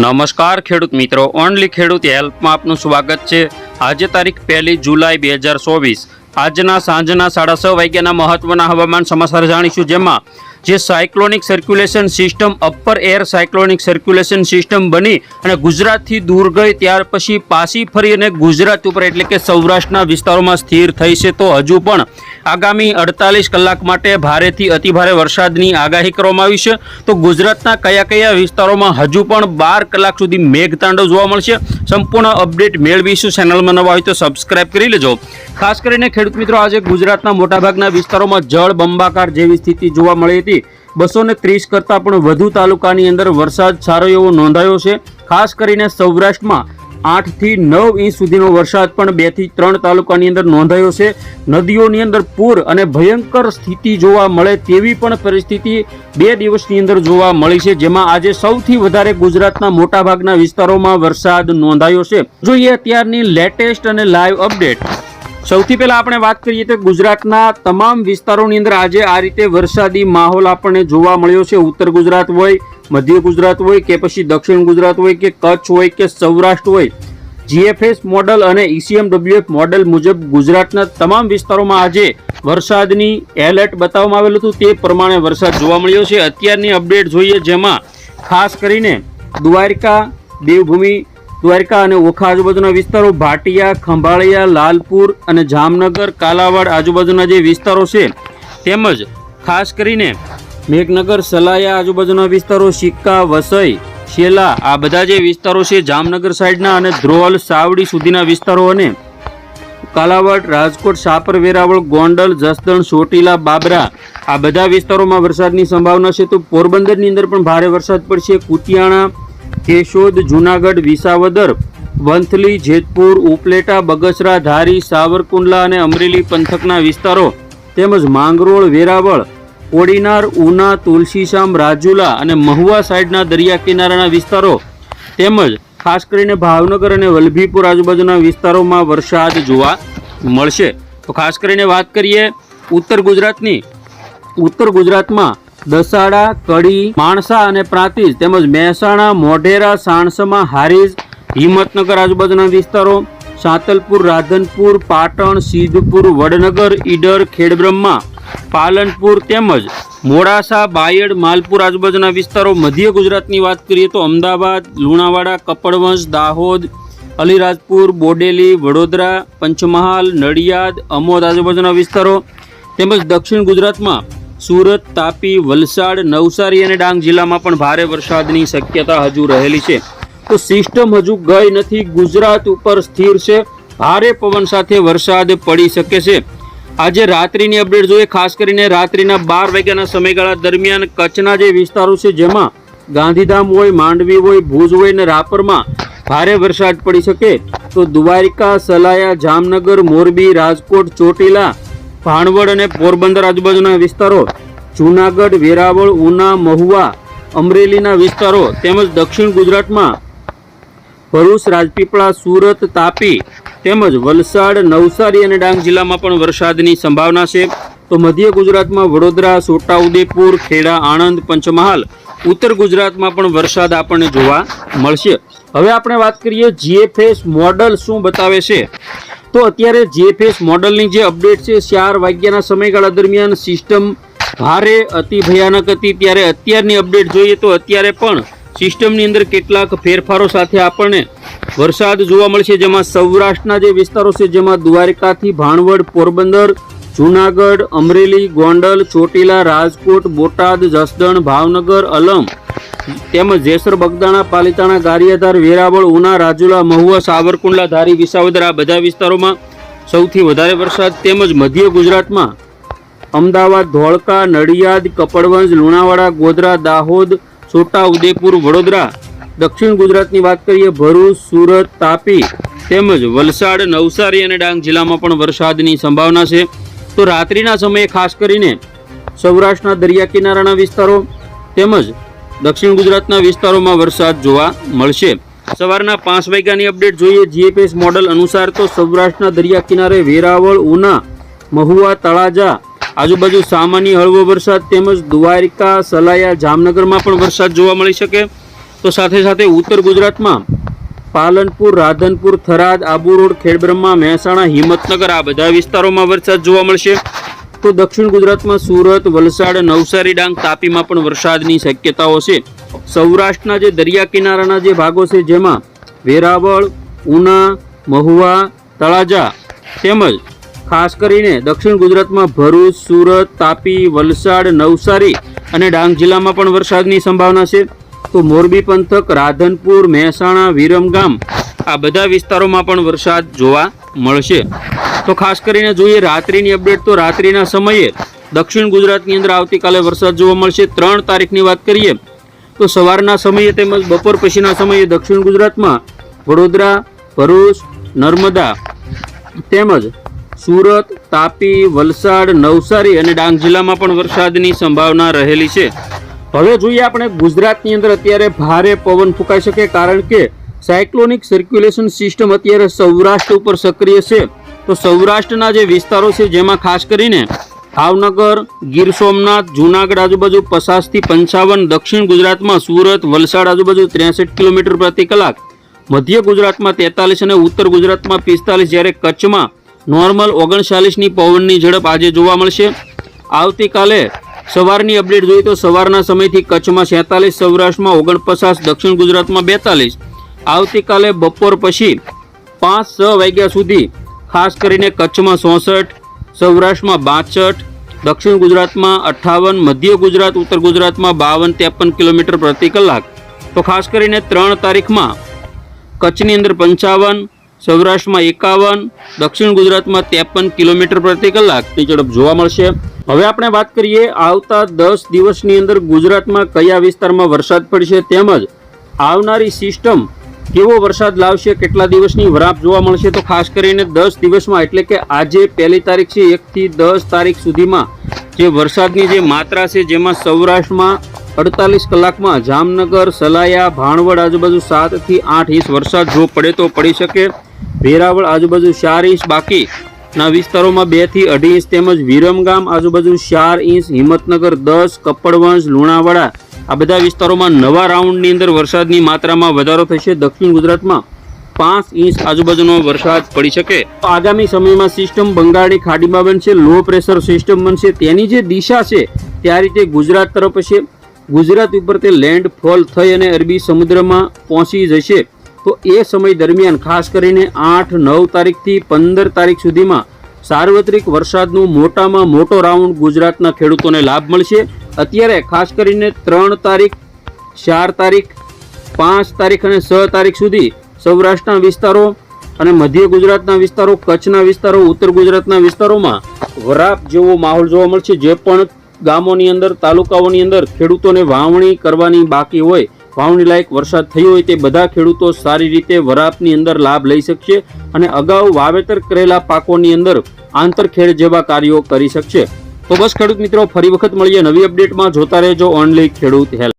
નમસ્કાર ખેડૂત મિત્રો, ઓનલી ખેડૂત હેલ્પમાં આપનું સ્વાગત છે. આજે તારીખ પહેલી જુલાઈ બે હજાર ચોવીસ. આજના સાંજના સાડા છ વાગ્યાના મહત્વના હવામાન સમાચાર જાણીશું, જેમાં જે cyclonic circulation system upper air cyclonic circulation system બની અને ગુજરાતથી દૂર ગઈ ત્યાર પછી પાછી ફરી અને ગુજરાત ઉપર એટલે કે સૌરાષ્ટ્રના વિસ્તારોમાં સ્થિર થઈ છે તો હજુ પણ આગામી અડતાલીસ કલાક માટે ભારેથી અતિભારે વરસાદની આગાહી કરવામાં આવી છે. તો ગુજરાતના કયા કયા વિસ્તારોમાં હજુ પણ બાર કલાક સુધી મેઘતાંડવ જોવા મળશે? સંપૂર્ણ અપડેટ મેળવીશું. ચેનલમાં નવા હોય તો સબસ્ક્રાઇબ કરી લેજો. ખાસ કરીને ખેડૂત મિત્રો, આજે ગુજરાતના મોટાભાગના વિસ્તારોમાં જળ બંબાકાર જેવી સ્થિતિ જોવા મળી હતી. બસો ને ત્રીસ કરતાં પણ વધુ તાલુકાની અંદર વરસાદ સારો એવો નોંધાયો છે. ખાસ કરીને સૌરાષ્ટ્રમાં આઠથી નવ ઇંચ સુધીનો વરસાદ પણ બેથી ત્રણ તાલુકાની અંદર નોંધાયો છે. નદીઓની અંદર પૂર અને ભયંકર સ્થિતિ જોવા મળે તેવી પણ પરિસ્થિતિ બે દિવસની અંદર જોવા મળી છે. જેમાં આજે સૌથી વધારે ગુજરાતના મોટાભાગના વિસ્તારોમાં વરસાદ નોંધાયો છે. જોઈએ અત્યારની લેટેસ્ટ અને લાઈવ અપડેટ. સૌથી પહેલા આપણે વાત કરીએ તો ગુજરાતના તમામ વિસ્તારોની અંદર આજે આ રીતે વરસાદી માહોલ આપણને જોવા મળ્યો છે. ઉત્તર ગુજરાત હોય, મધ્ય ગુજરાત હોય કે પછી દક્ષિણ ગુજરાત હોય કે કચ્છ હોય કે સૌરાષ્ટ્ર હોય જીએફએસ મોડલ અને E ઈસીએમડબ્લ્યુએફ મોડલ મુજબ ગુજરાતના તમામ વિસ્તારોમાં આજે વરસાદની એલર્ટ બતાવવામાં આવેલું હતું. તે પ્રમાણે વરસાદ જોવા મળ્યો છે. અત્યારની અપડેટ જોઈએ જેમાં ખાસ કરીને દ્વારકા, દેવભૂમિ દ્વારકા અને ઓખા આજુબાજુના વિસ્તારો ભાટિયા, ખંભાળિયા, લાલપુર અને જામનગર, કાલાવાડ આજુબાજુના જે વિસ્તારો છે, તેમજ ખાસ કરીને મેઘનગર, સલાયા આજુબાજુના વિસ્તારો, સિક્કા, વસઈ, શેલા આ બધા જે વિસ્તારો છે, જામનગર સાઈડના અને ધ્રોલ, સાવડી સુધીના વિસ્તારો અને કાલાવાડ, રાજકોટ, સાપર, વેરાવળ, ગોંડલ, જસદણ, ચોટીલા, બાબરા આ બધા વિસ્તારોમાં વરસાદની સંભાવના છે. તો પોરબંદરની અંદર પણ ભારે વરસાદ પડશે. કુતિયાણા કેશોદ, જુનાગઢ, વિસાવદર, વંથલી, જેતપુર, ઉપલેટા, બગસરા, ધારી, સાવરકુંડલા અને અમરેલી પંથકના વિસ્તારો તેમજ માંગરોળ, વેરાવળ, કોડીનાર, ઉના, તુલસીશામ, રાજુલા અને મહુવા સાઈડના દરિયા કિનારાના વિસ્તારો તેમજ ખાસ કરીને ભાવનગર અને વલભીપુર આજુબાજુના વિસ્તારોમાં વરસાદ જોવા મળશે. તો ખાસ કરીને વાત કરીએ ઉત્તર ગુજરાતની. ઉત્તર ગુજરાતમાં દસાડા, કડી, માણસા અને પ્રાંતિજ તેમજ મહેસાણા, મોઢેરા, સાણસમા હારીજ, હિંમતનગર, આજુબાજુના વિસ્તારો, સાતલપુર, રાધનપુર, પાટણ, સિદ્ધપુર, વડનગર, ઈડર, ખેડબ્રહ્મા, પાલનપુર તેમજ મોડાસા, બાયડ, માલપુર આજુબાજુના વિસ્તારો, મધ્ય ગુજરાતની વાત કરીએ તો અમદાવાદ, લુણાવાડા, કપડવંશ, દાહોદ, અલીરાજપુર, બોડેલી, વડોદરા, પંચમહાલ, નડિયાદ, અમોદ આજુબાજુના વિસ્તારો તેમજ દક્ષિણ ગુજરાતમાં સુરત, તાપી, વલસાડ, નવસારી અને ડાંગ જિલ્લામાં પણ ભારે વરસાદની શક્યતા હજુ રહેલી છે. તો સિસ્ટમ હજુ ગઈ નથી, ગુજરાત ઉપર સ્થિર છે, ભારે પવન સાથે વરસાદ પડી શકે છે. આજે રાત્રિની અપડેટ જોઈએ, ખાસ કરીને રાત્રિના બાર વાગ્યાના સમયગાળા દરમિયાન કચ્છના જે વિસ્તારો છે, જેમાં ગાંધીધામ હોય, માંડવી હોય, ભુજ હોય અને રાપરમાં ભારે વરસાદ પડી શકે. તો દ્વારિકા, સલાયા, જામનગર, મોરબી, રાજકોટ, ચોટીલા ભાણવડ અને પોરબંદર આજુબાજુના વિસ્તારો, જૂનાગઢ, વેરાવળ, ઉના, મહુવા, અમરેલીના વિસ્તારો તેમજ દક્ષિણ ગુજરાતમાં ભરૂચ, રાજપીપળા, સુરત, તાપી તેમજ વલસાડ, નવસારી અને ડાંગ જિલ્લામાં પણ વરસાદની સંભાવના છે. તો મધ્ય ગુજરાતમાં વડોદરા, છોટાઉદેપુર, ખેડા, આણંદ, પંચમહાલ, ઉત્તર ગુજરાતમાં પણ વરસાદ આપણને જોવા મળશે. હવે આપણે વાત કરીએ જીએફએસ મોડલ શું બતાવે છે? તો અત્યારે જીએફએસ મોડલની જે અપડેટ છે, ચાર વાગ્યાના સમયગાળા દરમિયાન સિસ્ટમ ભારે અતિ ભયાનક હતી. ત્યારે અત્યારની અપડેટ જોઈએ તો અત્યારે પણ સિસ્ટમની અંદર કેટલાક ફેરફારો સાથે આપણને વરસાદ જોવા મળશે, જેમાં સૌરાષ્ટ્રના જે વિસ્તારો છે, જેમાં દ્વારકાથી ભાણવડ, પોરબંદર, જૂનાગઢ, અમરેલી, ગોંડલ, ચોટીલા, રાજકોટ, બોટાદ, જસદણ, ભાવનગર, અલમ તેમજ જેસર બગદાણા પાલિતાણા ગારિયાધાર વેરાવળ ઉના રાજુલા મહુવા સાવરકુંડલા ધારી વિસાવદર આ બધા વિસ્તારોમાં સૌથી વધારે વરસાદ તેમજ મધ્ય ગુજરાતમાં અમદાવાદ, ધોળકા, નડિયાદ, કપડવંજ, લુણાવાડા, ગોધરા, દાહોદ, છોટા ઉદેપુર, વડોદરા, દક્ષિણ ગુજરાતની વાત કરીએ ભરૂચ, સુરત, તાપી તેમજ વલસાડ, નવસારી અને ડાંગ જિલ્લામાં પણ વરસાદની સંભાવના છે. તો રાત્રિના સમયે ખાસ કરીને સૌરાષ્ટ્રના દરિયા કિનારાના વિસ્તારો તેમજ દક્ષિણ ગુજરાતના વિસ્તારોમાં વરસાદ જોવા મળશે. સવારના પાંચ વાગ્યાની અપડેટ જોઈએ. જીએપીએસ મોડલ અનુસાર તો સૌરાષ્ટ્રના દરિયા કિનારે વેરાવળ, ઉના, મહુવા, તળાજા, આજુબાજુ સામાન્ય હળવો વરસાદ તેમજ દ્વારિકા, સલાયા, જામનગરમાં પણ વરસાદ જોવા મળી શકે. તો સાથે સાથે ઉત્તર ગુજરાતમાં પાલનપુર, રાધનપુર, થરાદ, આબુ રોડ, ખેડબ્રહ્મા, મહેસાણા, હિંમતનગર આ બધા વિસ્તારોમાં વરસાદ જોવા મળશે. તો દક્ષિણ ગુજરાતમાં સુરત, વલસાડ, નવસારી ડાંગ, તાપીમાં પણ વરસાદની શક્યતાઓ છે. સૌરાષ્ટ્રના જે દરિયા કિનારાના જે ભાગો છે, જેમાં વેરાવળ, ઉના, મહુવા, તળાજા તેમજ ખાસ કરીને દક્ષિણ ગુજરાતમાં ભરૂચ, સુરત, તાપી, વલસાડ, નવસારી અને ડાંગ જિલ્લામાં પણ વરસાદની સંભાવના છે. તો મોરબી પંથક, રાધનપુર, મહેસાણા, વિરમગામ આ બધા વિસ્તારોમાં પણ વરસાદ જોવા મળશે. તો ખાસ કરીને જોઈએ રાત્રિની અપડેટ તો રાત્રિના સમયે દક્ષિણ ગુજરાતની અંદર આવતીકાલે વરસાદ જોવા મળશે. ત્રણ તારીખની વાત કરીએ તો સવારના સમયે તેમજ બપોર પછીના સમયે દક્ષિણ ગુજરાતમાં વડોદરા, ભરૂચ, નર્મદા તેમજ સુરત, તાપી, વલસાડ, નવસારી અને ડાંગ જિલ્લામાં પણ વરસાદની સંભાવના રહેલી છે. હવે જોઈએ આપણે ગુજરાતની અંદર અત્યારે ભારે પવન ફૂંકાઈ શકે કારણ કે સાયક્લોનિક સર્ક્યુલેશન સિસ્ટમ અત્યારે સૌરાષ્ટ્ર ઉપર સક્રિય છે. તો સૌરાષ્ટ્રના જે વિસ્તારો છે, જેમાં ખાસ કરીને ભાવનગર, ગીર સોમનાથ, જૂનાગઢ આજુબાજુ પચાસથી પંચાવન, દક્ષિણ ગુજરાતમાં સુરત, વલસાડ આજુબાજુ ત્રેસઠ કિલોમીટર પ્રતિ કલાક, મધ્ય ગુજરાતમાં તેતાલીસ અને ઉત્તર ગુજરાતમાં પિસ્તાલીસ, જ્યારે કચ્છમાં નોર્મલ ઓગણચાલીસની પવનની ઝડપ આજે જોવા મળશે. આવતીકાલે સવારની અપડેટ જોઈએ તો સવારના સમયથી કચ્છમાં છેતાલીસ, સૌરાષ્ટ્રમાં ઓગણપચાસ, દક્ષિણ ગુજરાતમાં બેતાલીસ. આવતીકાલે બપોર પછી પાંચ, છ વાગ્યા સુધી ખાસ કરીને કચ્છમાં ચોસઠ, સૌરાષ્ટ્રમાં બાસઠ, દક્ષિણ ગુજરાતમાં અઠ્ઠાવન, મધ્ય ગુજરાત, ઉત્તર ગુજરાતમાં બાવન ત્રેપન કિલોમીટર પ્રતિ કલાક. તો ખાસ કરીને ત્રણ તારીખમાં કચ્છની અંદર પંચાવન, સૌરાષ્ટ્રમાં એકાવન, દક્ષિણ ગુજરાતમાં ત્રેપન કિલોમીટર પ્રતિ કલાકની ઝડપ જોવા મળશે. હવે આપણે વાત કરીએ આવતા દસ દિવસની અંદર ગુજરાતમાં કયા વિસ્તારમાં વરસાદ પડશે તેમજ આવનારી સિસ્ટમ કેવો વરસાદ લાવશે, કેટલા દિવસની વરાપ જોવા મળશે, તો ખાસ કરીને દસ દિવસમાં, એટલે કે આજે પહેલી તારીખ છે, એકથી દસ તારીખ સુધીમાં, જે વરસાદની જે માત્રા છે, જેમાં સૌરાષ્ટ્રમાં અડતાલીસ કલાકમાં જામનગર, સલાયા, ભાણવડ આજુબાજુ સાતથી આઠ ઇંચ વરસાદ જો પડે તો પડી શકે. વેરાવળ આજુબાજુ ચાર ઇંચ બાકી ના વિસ્તારોમાં બેથી અઢી ઇંચ તેમજ વિરમગામ આજુબાજુ ચાર ઇંચ, હિંમતનગર દસ કપ્પડવંશ લુણાવાડા આ બધા વિસ્તારોમાં નવા રાઉન્ડની અંદર વરસાદની માત્રામાં વધારો થશે. દક્ષિણ ગુજરાતમાં પાંચ ઇંચ આજુબાજુનો વરસાદ પડી શકે. તો આગામી સમયમાં સિસ્ટમ બંગાળની ખાડીમાં બનશે, લો પ્રેશર સિસ્ટમ બનશે. તેની જે દિશા છે, તે રીતે ગુજરાત તરફ હશે. ગુજરાત ઉપર તે લેન્ડ ફોલ થઈ અને અરબી સમુદ્રમાં પહોંચી જશે. તો એ સમય દરમિયાન ખાસ કરીને આઠ, નવ તારીખથી પંદર તારીખ સુધીમાં સાર્વત્રિક વરસાદનું મોટામાં મોટો રાઉન્ડ ગુજરાતના ખેડૂતોને લાભ મળશે. અત્યારે ખાસ કરીને ત્રણ તારીખ, ચાર તારીખ, પાંચ તારીખ અને છ તારીખ સુધી સૌરાષ્ટ્રના વિસ્તારો અને મધ્ય ગુજરાતના વિસ્તારો, કચ્છના વિસ્તારો, ઉત્તર ગુજરાતના વિસ્તારોમાં વરાપ જેવો માહોલ જોવા મળશે જે પણ ગામોની અંદર, તાલુકાઓની અંદર ખેડૂતોને વાવણી કરવાની બાકી હોય, વાવણી લાયક વરસાદ થયો હોય તે બધા ખેડૂતો સારી રીતે વરાપની અંદર લાભ લઈ શકશે અને અગાઉ વાવેતર કરેલા પાકોની અંદર આંતરખેડ જેવા કાર્યો કરી શકશે. તો બસ ખેડૂત મિત્રો ફરી વખત મળીએ નવી અપડેટમાં જોતા રહેજો ઓનલી ખેડૂત હેલ્પ